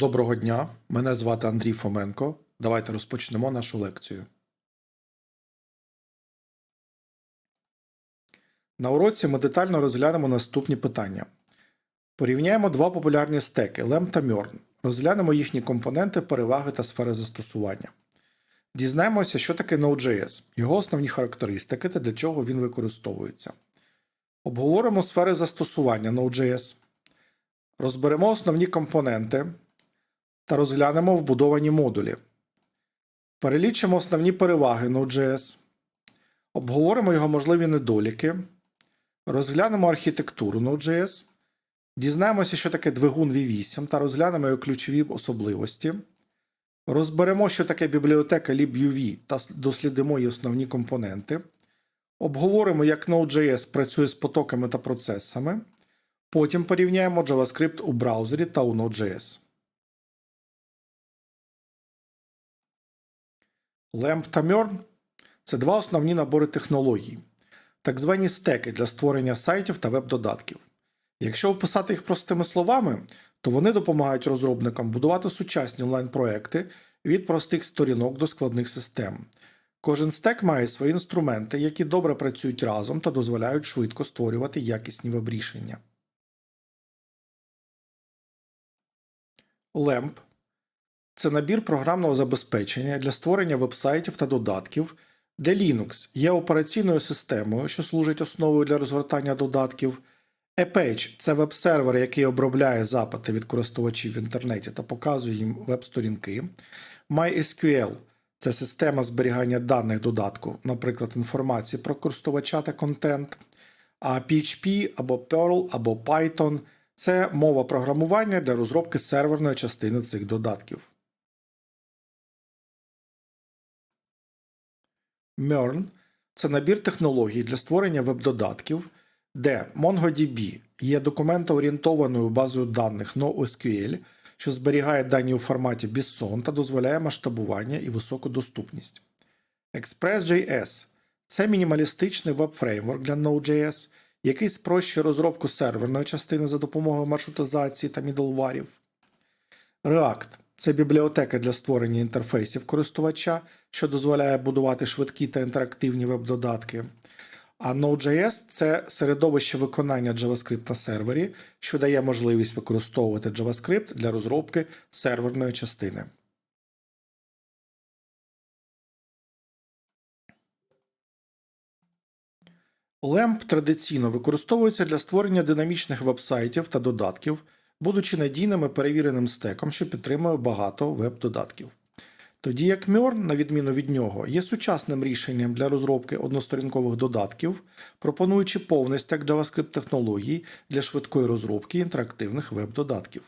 Доброго дня, мене звати Андрій Фоменко. Давайте розпочнемо нашу лекцію. На уроці ми детально розглянемо наступні питання. Порівняємо два популярні стеки LEM та MERN. Розглянемо їхні компоненти, переваги та сфери застосування. Дізнаємося, що таке Node.js, його основні характеристики та для чого він використовується. Обговоримо сфери застосування Node.js. Розберемо основні компоненти та розглянемо вбудовані модулі. Перелічимо основні переваги Node.js. Обговоримо його можливі недоліки. Розглянемо архітектуру Node.js. Дізнаємося, що таке двигун V8 та розглянемо його ключові особливості. Розберемо, що таке бібліотека libuv та дослідимо її основні компоненти. Обговоримо, як Node.js працює з потоками та процесами. Потім порівняємо JavaScript у браузері та у Node.js. LAMP та MERN – це два основні набори технологій, так звані стеки для створення сайтів та веб-додатків. Якщо описати їх простими словами, то вони допомагають розробникам будувати сучасні онлайн-проекти від простих сторінок до складних систем. Кожен стек має свої інструменти, які добре працюють разом та дозволяють швидко створювати якісні веб-рішення. LAMP – це набір програмного забезпечення для створення вебсайтів та додатків, де Linux є операційною системою, що служить основою для розгортання додатків. Apache – це веб-сервер, який обробляє запити від користувачів в інтернеті та показує їм веб-сторінки. MySQL – це система зберігання даних додатку, наприклад, інформації про користувача та контент. А PHP або Perl або Python – це мова програмування для розробки серверної частини цих додатків. MERN – це набір технологій для створення веб-додатків, де MongoDB є документоорієнтованою базою даних NoSQL, що зберігає дані у форматі BSON та дозволяє масштабування і високу доступність. Express.js – це мінімалістичний веб-фреймворк для Node.js, який спрощує розробку серверної частини за допомогою маршрутизації та мідлварів. React це бібліотека для створення інтерфейсів користувача, що дозволяє будувати швидкі та інтерактивні веб-додатки. А Node.js це середовище виконання JavaScript на сервері, що дає можливість використовувати JavaScript для розробки серверної частини. LAMP традиційно використовується для створення динамічних вебсайтів та додатків, будучи надійним і перевіреним стеком, що підтримує багато веб-додатків. Тоді як MERN, на відміну від нього, є сучасним рішенням для розробки односторінкових додатків, пропонуючи повний стек JavaScript технологій для швидкої розробки інтерактивних веб-додатків.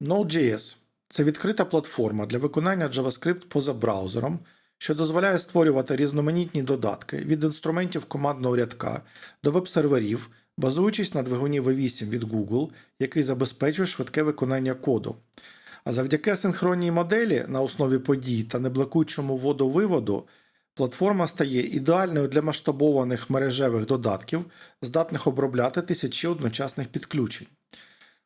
Node.js це відкрита платформа для виконання JavaScript поза браузером, що дозволяє створювати різноманітні додатки від інструментів командного рядка до веб-серверів, базуючись на двигуні V8 від Google, який забезпечує швидке виконання коду. А завдяки асинхронній моделі на основі подій та неблокуючому вводу-виводу, платформа стає ідеальною для масштабованих мережевих додатків, здатних обробляти тисячі одночасних підключень.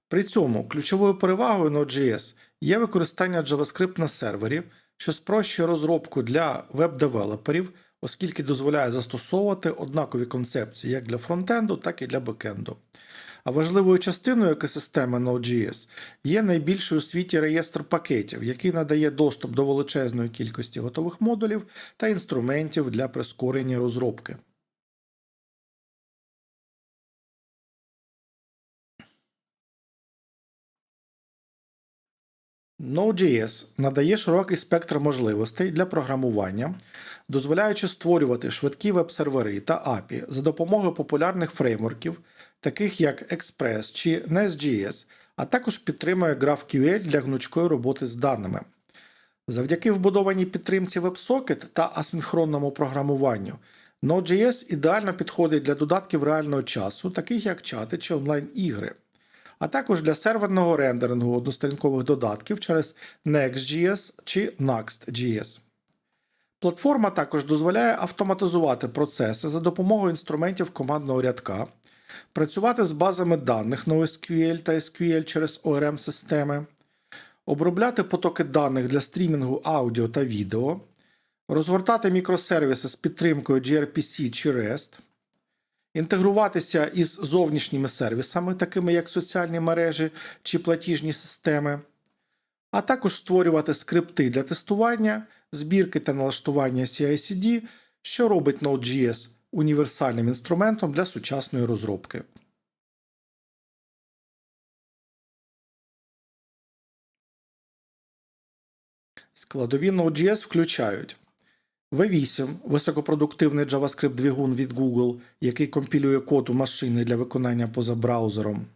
При цьому ключовою перевагою Node.js є використання JavaScript на сервері, що спрощує розробку для веб-девелоперів, оскільки дозволяє застосовувати однакові концепції як для фронтенду, так і для бекенду. А важливою частиною екосистеми Node.js є найбільший у світі реєстр пакетів, який надає доступ до величезної кількості готових модулів та інструментів для прискорення розробки. Node.js надає широкий спектр можливостей для програмування, дозволяючи створювати швидкі веб-сервери та API за допомогою популярних фреймворків, таких як Express чи Nest.js, а також підтримує GraphQL для гнучкої роботи з даними. Завдяки вбудованій підтримці WebSocket та асинхронному програмуванню, Node.js ідеально підходить для додатків реального часу, таких як чати чи онлайн-ігри а також для серверного рендерингу односторінкових додатків через Next.js чи Next.js. Платформа також дозволяє автоматизувати процеси за допомогою інструментів командного рядка, працювати з базами даних NoSQL та SQL через ORM системи, обробляти потоки даних для стрімінгу аудіо та відео, розгортати мікросервіси з підтримкою gRPC чи REST, інтегруватися із зовнішніми сервісами, такими як соціальні мережі чи платіжні системи, а також створювати скрипти для тестування, збірки та налаштування CI/CD, що робить Node.js універсальним інструментом для сучасної розробки. Складові Node.js включають V8 високопродуктивний JavaScript двигун від Google, який компілює код у машини для виконання поза браузером.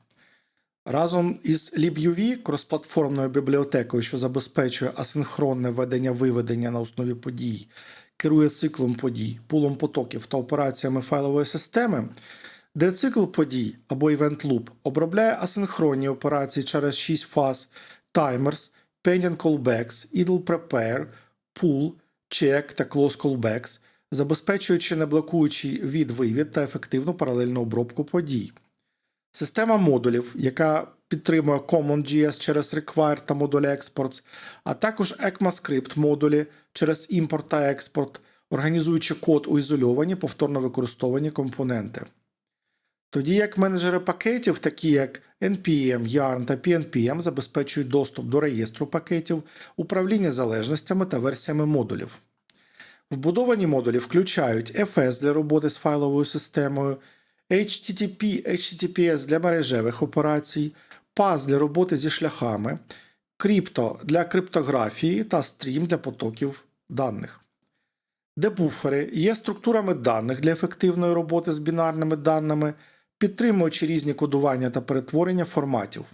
Разом із LibUV, кросплатформною бібліотекою, що забезпечує асинхронне ведення-виведення на основі подій, керує циклом подій, пулом потоків та операціями файлової системи, де цикл подій або Event Loop обробляє асинхронні операції через 6 фаз Timers, Pending Callbacks, Idle Prepare, Pull, Check та Close Callbacks, забезпечуючи неблокуючий від-вивід та ефективну паралельну обробку подій. Система модулів, яка підтримує CommonJS через Require та модуль Exports, а також ECMAScript модулі через імпорт та експорт, організуючи код у ізольовані повторно використовані компоненти. Тоді як менеджери пакетів, такі як NPM, Yarn та PNPM, забезпечують доступ до реєстру пакетів, управління залежностями та версіями модулів. Вбудовані модулі включають FS для роботи з файловою системою, HTTP, HTTPS для мережевих операцій, PAS для роботи зі шляхами, Crypto для криптографії та Stream для потоків даних. Дебуфери є структурами даних для ефективної роботи з бінарними даними, підтримуючи різні кодування та перетворення форматів.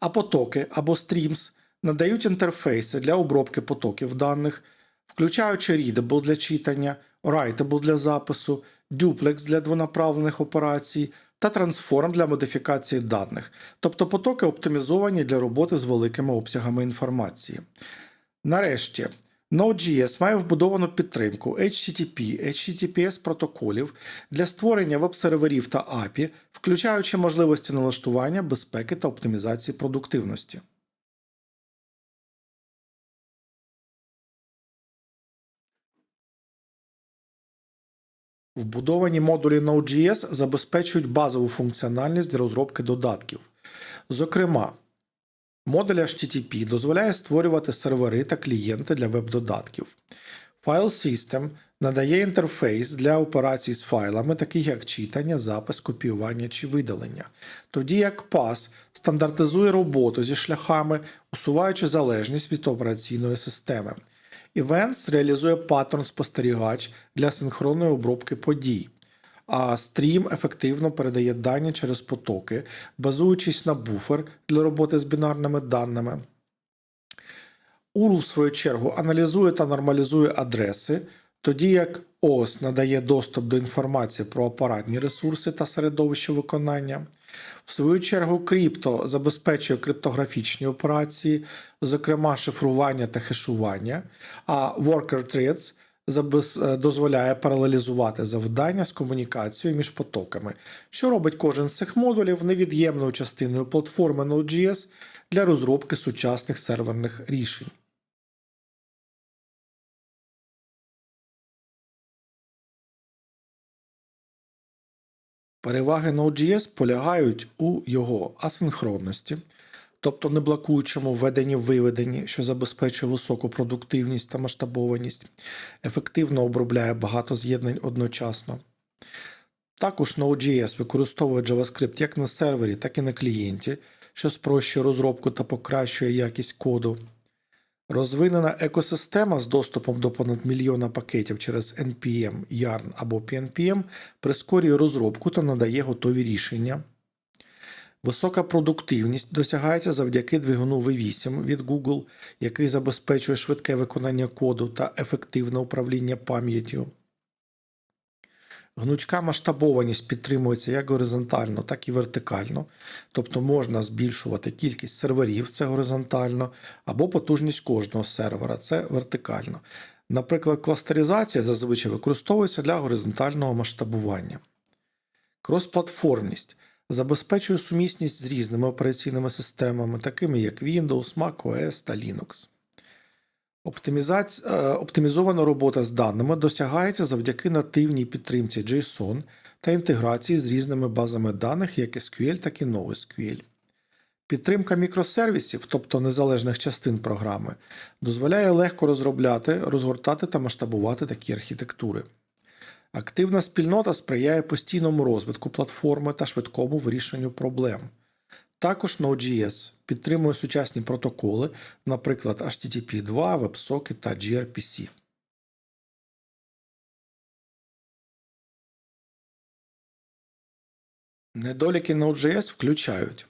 А потоки або Streams надають інтерфейси для обробки потоків даних, включаючи Readable для читання, Writable для запису, Duplex для двонаправлених операцій та Transform для модифікації даних, тобто потоки оптимізовані для роботи з великими обсягами інформації. Нарешті, Node.js має вбудовану підтримку HTTP, HTTPS протоколів для створення веб-серверів та API, включаючи можливості налаштування безпеки та оптимізації продуктивності. Вбудовані модулі Node.js забезпечують базову функціональність для розробки додатків. Зокрема, модуль HTTP дозволяє створювати сервери та клієнти для веб-додатків. File System надає інтерфейс для операцій з файлами, таких як читання, запис, копіювання чи видалення, тоді як PAS стандартизує роботу зі шляхами, усуваючи залежність від операційної системи. Events реалізує паттерн спостерігач для синхронної обробки подій, а Stream ефективно передає дані через потоки, базуючись на буфер для роботи з бінарними даними. URL, в свою чергу, аналізує та нормалізує адреси, тоді як OS надає доступ до інформації про апаратні ресурси та середовище виконання. В свою чергу, крипто забезпечує криптографічні операції, зокрема шифрування та хешування, а Worker Threads дозволяє паралелізувати завдання з комунікацією між потоками, що робить кожен з цих модулів невід'ємною частиною платформи Node.js для розробки сучасних серверних рішень. Переваги Node.js полягають у його асинхронності, тобто неблокуючому введенні-виведенні, що забезпечує високу продуктивність та масштабованість, ефективно обробляє багато з'єднань одночасно. Також Node.js використовує JavaScript як на сервері, так і на клієнті, що спрощує розробку та покращує якість коду. Розвинена екосистема з доступом до понад мільйона пакетів через NPM, Yarn або PNPM прискорює розробку та надає готові рішення. Висока продуктивність досягається завдяки двигуну V8 від Google, який забезпечує швидке виконання коду та ефективне управління пам'яттю. Гнучка масштабованість підтримується як горизонтально, так і вертикально, тобто можна збільшувати кількість серверів це горизонтально, або потужність кожного сервера це вертикально. Наприклад, кластеризація зазвичай використовується для горизонтального масштабування. Кросплатформність забезпечує сумісність з різними операційними системами, такими як Windows, macOS та Linux. Е, Оптимізована робота з даними досягається завдяки нативній підтримці JSON та інтеграції з різними базами даних, як SQL, так і NoSQL. Підтримка мікросервісів, тобто незалежних частин програми, дозволяє легко розробляти, розгортати та масштабувати такі архітектури. Активна спільнота сприяє постійному розвитку платформи та швидкому вирішенню проблем. Також Node.js підтримує сучасні протоколи, наприклад, HTTP 2, WebSocket та gRPC. Недоліки Node.js включають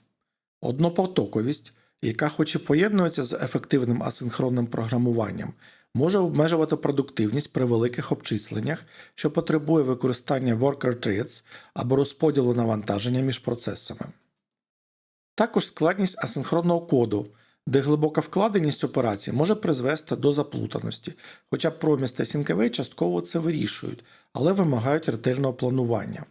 однопотоковість, яка, хоч і поєднується з ефективним асинхронним програмуванням, може обмежувати продуктивність при великих обчисленнях, що потребує використання worker threads або розподілу навантаження між процесами. Також складність асинхронного коду, де глибока вкладеність операції може призвести до заплутаності, хоча Promise та Syncaway частково це вирішують, але вимагають ретельного планування.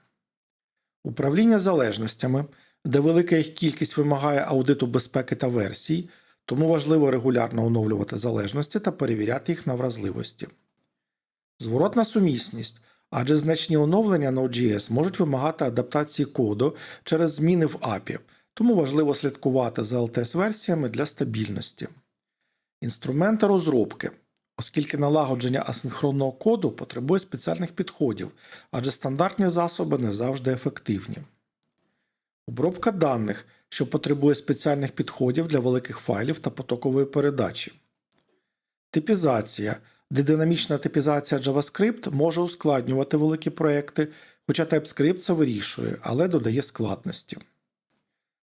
Управління залежностями, де велика їх кількість вимагає аудиту безпеки та версій, тому важливо регулярно оновлювати залежності та перевіряти їх на вразливості. Зворотна сумісність, адже значні оновлення Node.js можуть вимагати адаптації коду через зміни в API, тому важливо слідкувати за LTS-версіями для стабільності. Інструменти розробки, оскільки налагодження асинхронного коду потребує спеціальних підходів, адже стандартні засоби не завжди ефективні. Обробка даних, що потребує спеціальних підходів для великих файлів та потокової передачі. Типізація, де динамічна типізація JavaScript може ускладнювати великі проекти, хоча TypeScript це вирішує, але додає складності.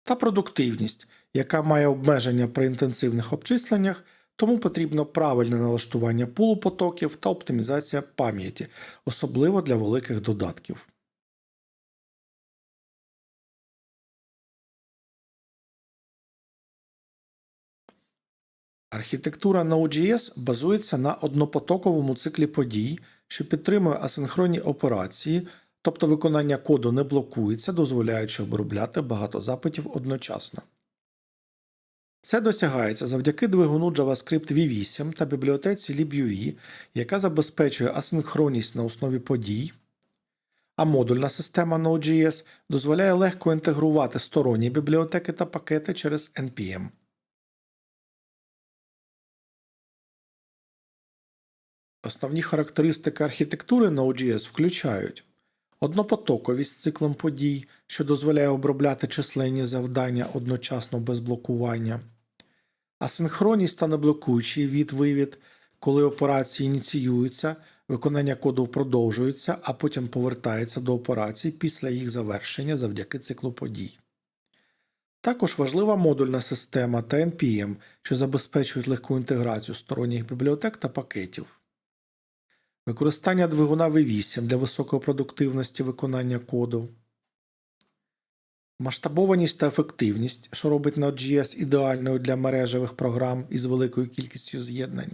Та продуктивність, яка має обмеження при інтенсивних обчисленнях, тому потрібно правильне налаштування пулу потоків та оптимізація пам'яті, особливо для великих додатків. Архітектура Node.js базується на однопотоковому циклі подій, що підтримує асинхронні операції, тобто виконання коду не блокується, дозволяючи обробляти багато запитів одночасно. Це досягається завдяки двигуну JavaScript V8 та бібліотеці libuv, яка забезпечує асинхронність на основі подій, а модульна система Node.js дозволяє легко інтегрувати сторонні бібліотеки та пакети через NPM. Основні характеристики архітектури Node.js включають однопотоковість з циклом подій, що дозволяє обробляти численні завдання одночасно без блокування, асинхронність та неблокуючий від-вивід, коли операції ініціюються, виконання коду продовжується, а потім повертається до операцій після їх завершення завдяки циклу подій. Також важлива модульна система та NPM, що забезпечують легку інтеграцію сторонніх бібліотек та пакетів. Використання двигуна V8 для високої продуктивності виконання коду. Масштабованість та ефективність, що робить Node.js ідеальною для мережевих програм із великою кількістю з'єднань.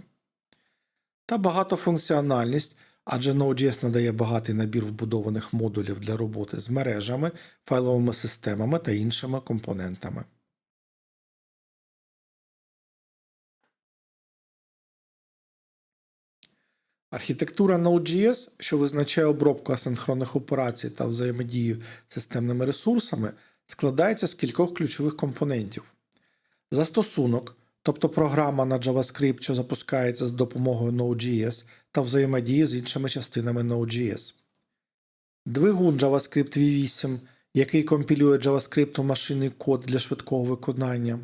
Та багатофункціональність, адже Node.js надає багатий набір вбудованих модулів для роботи з мережами, файловими системами та іншими компонентами. Архітектура Node.js, що визначає обробку асинхронних операцій та взаємодію з системними ресурсами, складається з кількох ключових компонентів. Застосунок, тобто програма на JavaScript, що запускається з допомогою Node.js та взаємодіє з іншими частинами Node.js. Двигун JavaScript V8, який компілює JavaScript у машинний код для швидкого виконання.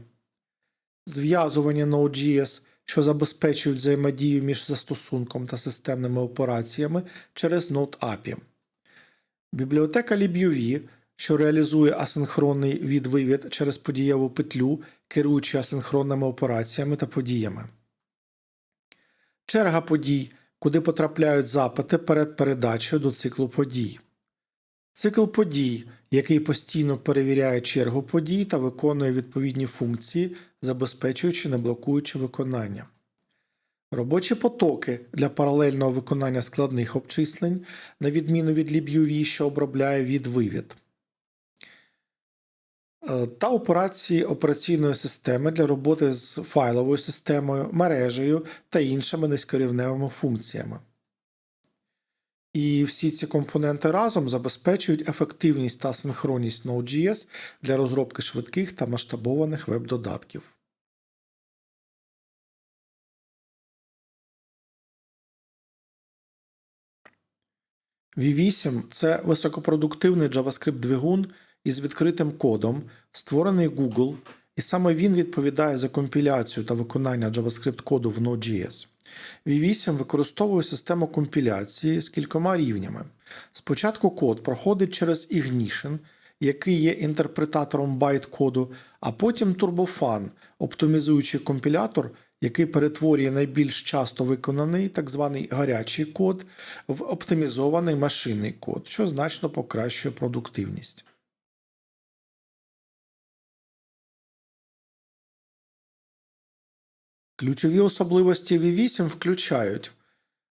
Зв'язування Node.js – що забезпечують взаємодію між застосунком та системними операціями через Node API. Бібліотека libuv, що реалізує асинхронний від-вивід через подієву петлю, керуючи асинхронними операціями та подіями. Черга подій, куди потрапляють запити перед передачею до циклу подій. Цикл подій, який постійно перевіряє чергу подій та виконує відповідні функції, забезпечуючи не блокуючи виконання. Робочі потоки для паралельного виконання складних обчислень, на відміну від LibUV, що обробляє від вивід. Е, Та операції операційної системи для роботи з файловою системою, мережею та іншими низькорівневими функціями. І всі ці компоненти разом забезпечують ефективність та синхронність Node.js для розробки швидких та масштабованих веб-додатків. V8 це високопродуктивний JavaScript-двигун із відкритим кодом, створений Google, і саме він відповідає за компіляцію та виконання JavaScript коду в Node.js. V8 використовує систему компіляції з кількома рівнями. Спочатку код проходить через Ignition, який є інтерпретатором байт-коду, а потім Turbofan, оптимізуючий компілятор, який перетворює найбільш часто виконаний так званий гарячий код в оптимізований машинний код, що значно покращує продуктивність. Ключові особливості V8 включають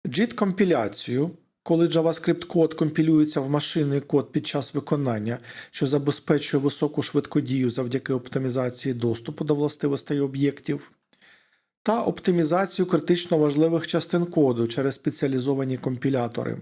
JIT-компіляцію, коли JavaScript код компілюється в машинний код під час виконання, що забезпечує високу швидкодію завдяки оптимізації доступу до властивостей об'єктів, та оптимізацію критично важливих частин коду через спеціалізовані компілятори.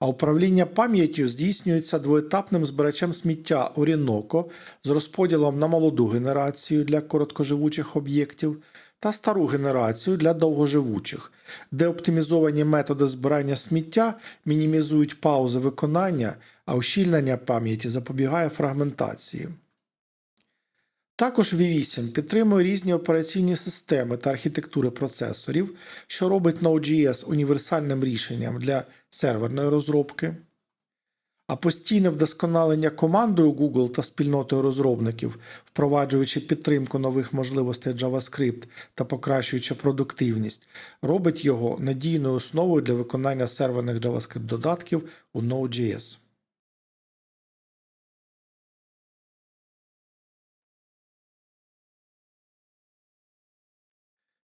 А управління пам'яттю здійснюється двоетапним збирачем сміття Оріноко з розподілом на молоду генерацію для короткоживучих об'єктів та стару генерацію для довгоживучих, де оптимізовані методи збирання сміття мінімізують паузи виконання, а ущільнення пам'яті запобігає фрагментації. Також V8 підтримує різні операційні системи та архітектури процесорів, що робить Node.js універсальним рішенням для серверної розробки. А постійне вдосконалення командою Google та спільнотою розробників, впроваджуючи підтримку нових можливостей JavaScript та покращуючи продуктивність, робить його надійною основою для виконання серверних JavaScript додатків у Node.js.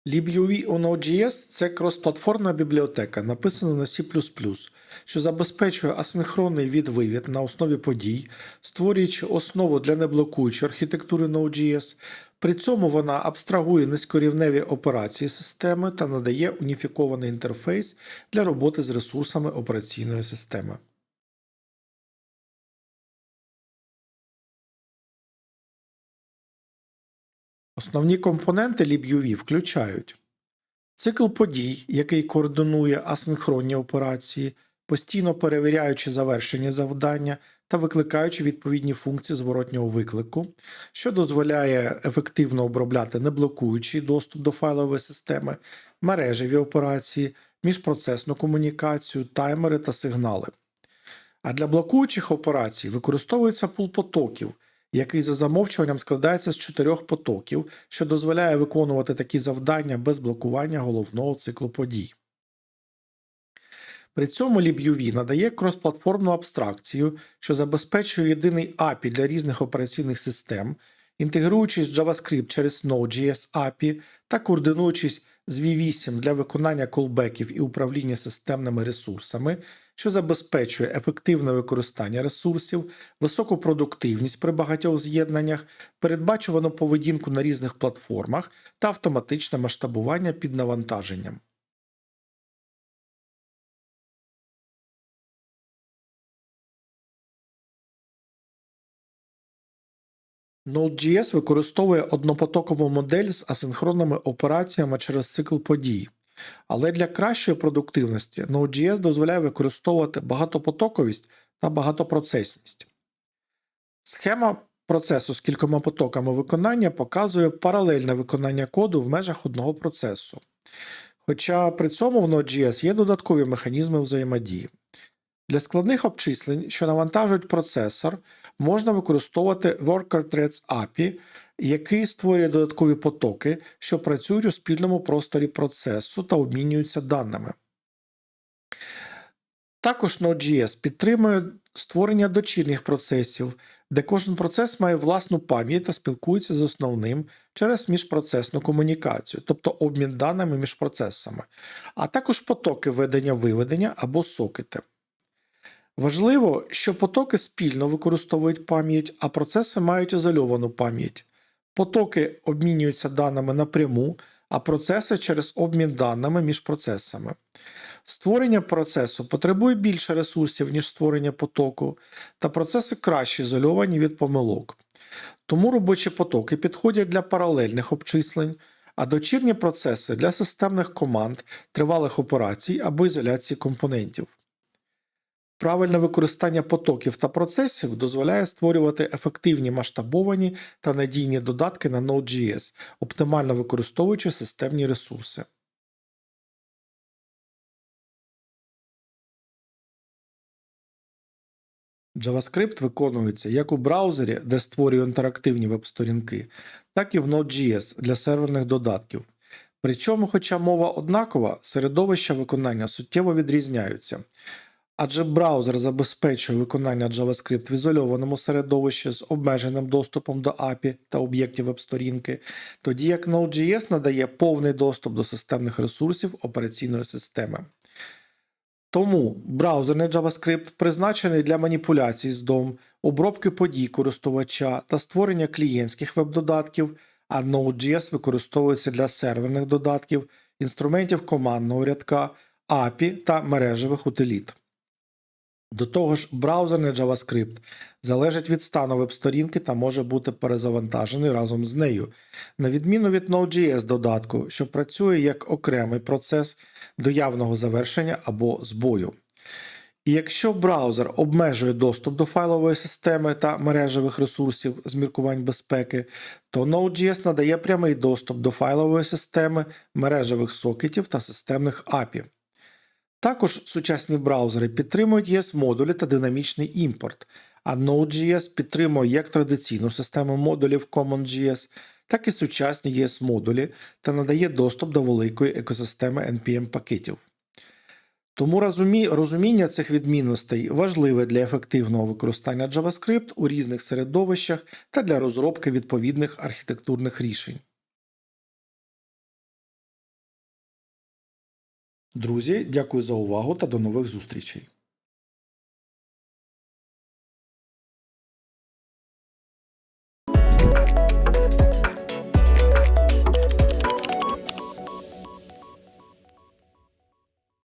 LibUV це кросплатформна бібліотека, написана на C++, що забезпечує асинхронний від-вивід на основі подій, створюючи основу для неблокуючої архітектури Node.js. При цьому вона абстрагує низькорівневі операції системи та надає уніфікований інтерфейс для роботи з ресурсами операційної системи. Основні компоненти LibUV включають цикл подій, який координує асинхронні операції, постійно перевіряючи завершення завдання та викликаючи відповідні функції зворотнього виклику, що дозволяє ефективно обробляти неблокуючий доступ до файлової системи, мережеві операції, міжпроцесну комунікацію, таймери та сигнали. А для блокуючих операцій використовується пул потоків – який за замовчуванням складається з чотирьох потоків, що дозволяє виконувати такі завдання без блокування головного циклу подій. При цьому LibUV надає кросплатформну абстракцію, що забезпечує єдиний API для різних операційних систем, інтегруючись з JavaScript через Node.js API та координуючись з V8 для виконання колбеків і управління системними ресурсами, що забезпечує ефективне використання ресурсів, високу продуктивність при багатьох з'єднаннях, передбачувану поведінку на різних платформах та автоматичне масштабування під навантаженням. Node.js використовує однопотокову модель з асинхронними операціями через цикл подій. Але для кращої продуктивності Node.js дозволяє використовувати багатопотоковість та багатопроцесність. Схема процесу з кількома потоками виконання показує паралельне виконання коду в межах одного процесу. Хоча при цьому в Node.js є додаткові механізми взаємодії. Для складних обчислень, що навантажують процесор, можна використовувати Worker Threads API, який створює додаткові потоки, що працюють у спільному просторі процесу та обмінюються даними. Також Node.js підтримує створення дочірніх процесів, де кожен процес має власну пам'ять та спілкується з основним через міжпроцесну комунікацію, тобто обмін даними між процесами, а також потоки ведення-виведення або сокети. Важливо, що потоки спільно використовують пам'ять, а процеси мають ізольовану пам'ять. Потоки обмінюються даними напряму, а процеси через обмін даними між процесами. Створення процесу потребує більше ресурсів, ніж створення потоку, та процеси краще ізольовані від помилок. Тому робочі потоки підходять для паралельних обчислень, а дочірні процеси для системних команд, тривалих операцій або ізоляції компонентів. Правильне використання потоків та процесів дозволяє створювати ефективні масштабовані та надійні додатки на Node.js, оптимально використовуючи системні ресурси. JavaScript виконується як у браузері, де створює інтерактивні веб-сторінки, так і в Node.js для серверних додатків. Причому, хоча мова однакова, середовища виконання суттєво відрізняються. Адже браузер забезпечує виконання JavaScript в ізольованому середовищі з обмеженим доступом до API та об'єктів веб-сторінки, тоді як Node.js надає повний доступ до системних ресурсів операційної системи. Тому браузерний JavaScript призначений для маніпуляцій з DOM, обробки подій користувача та створення клієнтських веб-додатків, а Node.js використовується для серверних додатків, інструментів командного рядка, API та мережевих утиліт. До того ж, браузерний JavaScript залежить від стану веб-сторінки та може бути перезавантажений разом з нею, на відміну від Node.js додатку, що працює як окремий процес до явного завершення або збою. І якщо браузер обмежує доступ до файлової системи та мережевих ресурсів з міркувань безпеки, то Node.js надає прямий доступ до файлової системи, мережевих сокетів та системних API. Також сучасні браузери підтримують ES-модулі та динамічний імпорт, а Node.js підтримує як традиційну систему модулів CommonJS, так і сучасні ES-модулі та надає доступ до великої екосистеми NPM-пакетів. Тому розумі... розуміння цих відмінностей важливе для ефективного використання JavaScript у різних середовищах та для розробки відповідних архітектурних рішень. Друзі, дякую за увагу та до нових зустрічей!